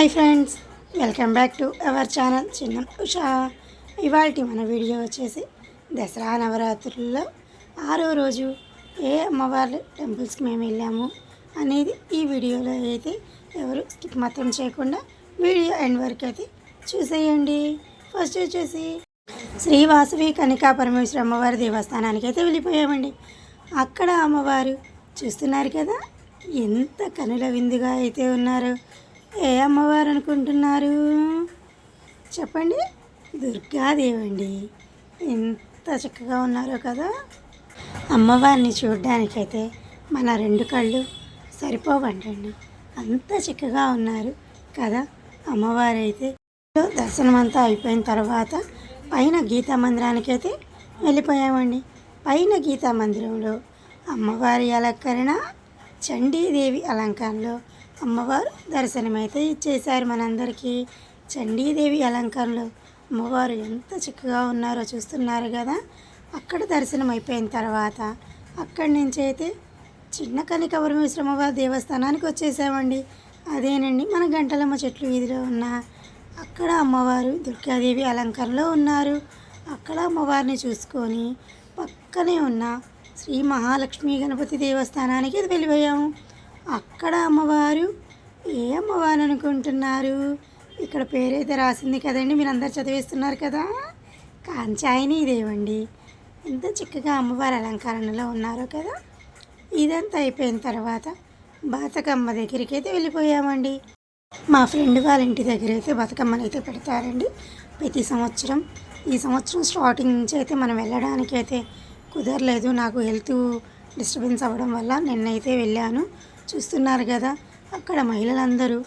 Hi friends welcome back to our channel Chinna Usha. ఇవాళ మన video వచ్చేసి దసరా నవరాత్రుల్లో ఆరో రోజు ఏ అమ్మవారి టెంపుల్స్కి మేము వెళ్ళాము అనేది ఈ వీడియోలో అయితే ఎవరు స్కిప్ మాత్రం చేయకుండా వీడియో ఎండ్ వరకు అయితే చూసేయండి. ఫస్ట్ వచ్చేసి శ్రీ వాసవి కనికా పరమేశ్వర అమ్మవారి దేవస్థానానికి అయితే వెళ్ళిపోయామండి. అక్కడ అమ్మవారు చూస్తున్నారు కదా ఎంత కనుల విందుగా అయితే ఉన్నారు. ఏ అమ్మవారు అనుకుంటున్నారు? చెప్పండి. దుర్గాదేవి అండి ఎంత చక్కగా ఉన్నారో కదా. అమ్మవారిని చూడడానికైతే మన రెండు కళ్ళు సరిపోవంటండి. అంత చక్కగా ఉన్నారు కదా అమ్మవారు అయితే దర్శనం అంతా అయిపోయిన తర్వాత పైన గీతా మందిరానికైతే వెళ్ళిపోయామండి. పైన గీతా మందిరంలో అమ్మవారి అలంకరణ చండీదేవి అలంకరణలో అమ్మవారు దర్శనమైతే ఇచ్చేశారు మనందరికీ. చండీదేవి అలంకరణలు అమ్మవారు ఎంత చక్కగా ఉన్నారో చూస్తున్నారు కదా. అక్కడ దర్శనం అయిపోయిన తర్వాత అక్కడి నుంచి అయితే చిన్న కనిక పరమేశ్వరమ్మవారి దేవస్థానానికి వచ్చేసామండి. అదేనండి మన గంటలమ్మ చెట్లు వీధిలో ఉన్న అక్కడ అమ్మవారు దుర్గాదేవి అలంకరణలో ఉన్నారు. అక్కడ అమ్మవారిని చూసుకొని పక్కనే ఉన్న శ్రీ మహాలక్ష్మి గణపతి దేవస్థానానికి వెళ్ళిపోయాము. అక్కడ అమ్మవారు ఏ అమ్మవారు అనుకుంటున్నారు? ఇక్కడ పేరైతే రాసింది కదండి మీరు అందరు చదివేస్తున్నారు కదా? కాంచాయని ఇదేవండి ఎంత చక్కగా అమ్మవారి అలంకరణలో ఉన్నారో కదా? ఇదంతా అయిపోయిన తర్వాత బతుకమ్మ దగ్గరికి అయితే వెళ్ళిపోయామండి. మా ఫ్రెండ్ వాళ్ళ ఇంటి దగ్గర అయితే బతుకమ్మని అయితే పెడతారండి. ప్రతి సంవత్సరం ఈ సంవత్సరం స్టార్టింగ్ నుంచి అయితే మనం వెళ్ళడానికి అయితే కుదరలేదు. నాకు హెల్త్ డిస్టర్బెన్స్ అవ్వడం వల్ల నిన్నైతే వెళ్ళాను. చూస్తున్నారు కదా. అక్కడ మహిళలందరూ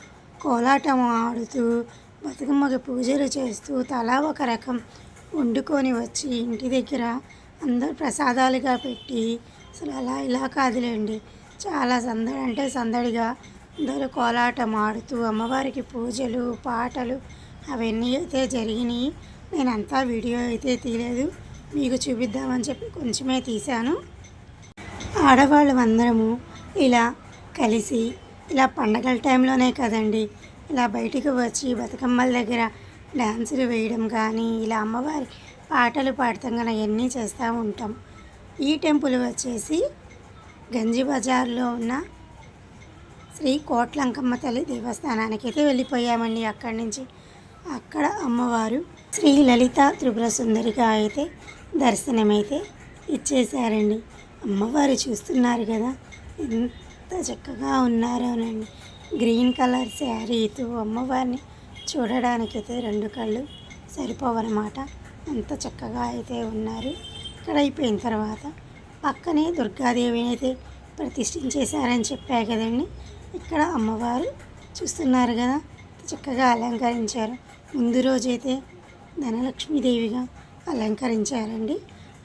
కోలాటం ఆడుతూ బతుకమ్మకి పూజలు చేస్తూ తలా ఒక రకం వండుకొని వచ్చి ఇంటి దగ్గర అందరు ప్రసాదాలుగా పెట్టి అసలు అలా ఇలా కాదులేండి. చాలా సందడి అంటే సందడిగా అందరూ కోలాటం ఆడుతూ అమ్మవారికి పూజలు పాటలు అవన్నీ అయితే జరిగినాయి. నేను అంతా వీడియో అయితే తీయలేదు. మీకు చూపిద్దామని చెప్పి కొంచెమే తీశాను. ఆడవాళ్ళు అందరము ఇలా కలిసి ఇలా పండగల టైంలోనే కదండి ఇలా బయటికి వచ్చి బతుకమ్మల దగ్గర డ్యాన్సులు వేయడం కానీ ఇలా అమ్మవారి పాటలు పాడతాం కానీ అవన్నీ చేస్తూ ఉంటాం. ఈ టెంపుల్ వచ్చేసి గంజి బజార్లో ఉన్న శ్రీ కోట్లంకమ్మ తల్లి దేవస్థానానికి అయితే వెళ్ళిపోయామండి. అక్కడి నుంచి అక్కడ అమ్మవారు శ్రీ లలిత త్రిపుర సుందరిగా అయితే దర్శనమైతే ఇచ్చేశారండి. అమ్మవారు చూస్తున్నారు కదా ఎంత చక్కగా ఉన్నారోనండి గ్రీన్ కలర్ శారీతో అమ్మవారిని చూడడానికైతే రెండు కళ్ళు సరిపోవన్నమాట అంత చక్కగా అయితే ఉన్నారు. ఇక్కడ అయిపోయిన తర్వాత పక్కనే దుర్గాదేవిని అయితే ప్రతిష్ఠించేశారని చెప్పా కదండి. ఇక్కడ అమ్మవారు చూస్తున్నారు కదా చక్కగా అలంకరించారు. ముందు రోజైతే ధనలక్ష్మీదేవిగా అలంకరించారండి.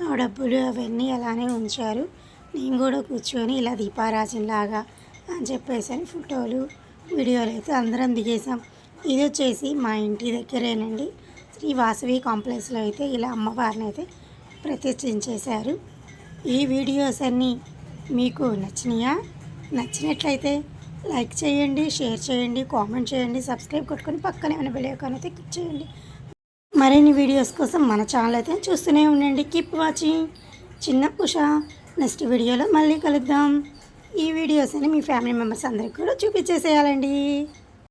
ఆ డబ్బులు అవన్నీ అలానే ఉంచారు. నేను కూడా కూర్చొని ఇలా దీపారాజనలాగా అని చెప్పేసి అని ఫోటోలు వీడియోలు అయితే అందరం దిగేసాం ఇది వచ్చేసి మా ఇంటి దగ్గరేనండి. శ్రీ వాసవి కాంప్లెక్స్లో అయితే ఇలా అమ్మవారిని అయితే ప్రతిష్ఠించేశారు. ఈ వీడియోస్ అన్నీ మీకు నచ్చినాయా? నచ్చినట్లయితే లైక్ చేయండి షేర్ చేయండి కామెంట్ చేయండి సబ్స్క్రైబ్ కొట్టుకొని పక్కనే ఉన్న బెల్ ఐకాన్ అయితే క్లిక్ చేయండి. మరిన్ని వీడియోస్ కోసం మన ఛానల్ అయితే చూస్తూనే ఉండండి. Keep watching. Chinna Usha. Next వీడియోలో మళ్ళీ కలుద్దాం. ఈ వీడియోస్ని మీ ఫ్యామిలీ మెంబర్స్ అందరికి కూడా చూపించేసేయాలండి.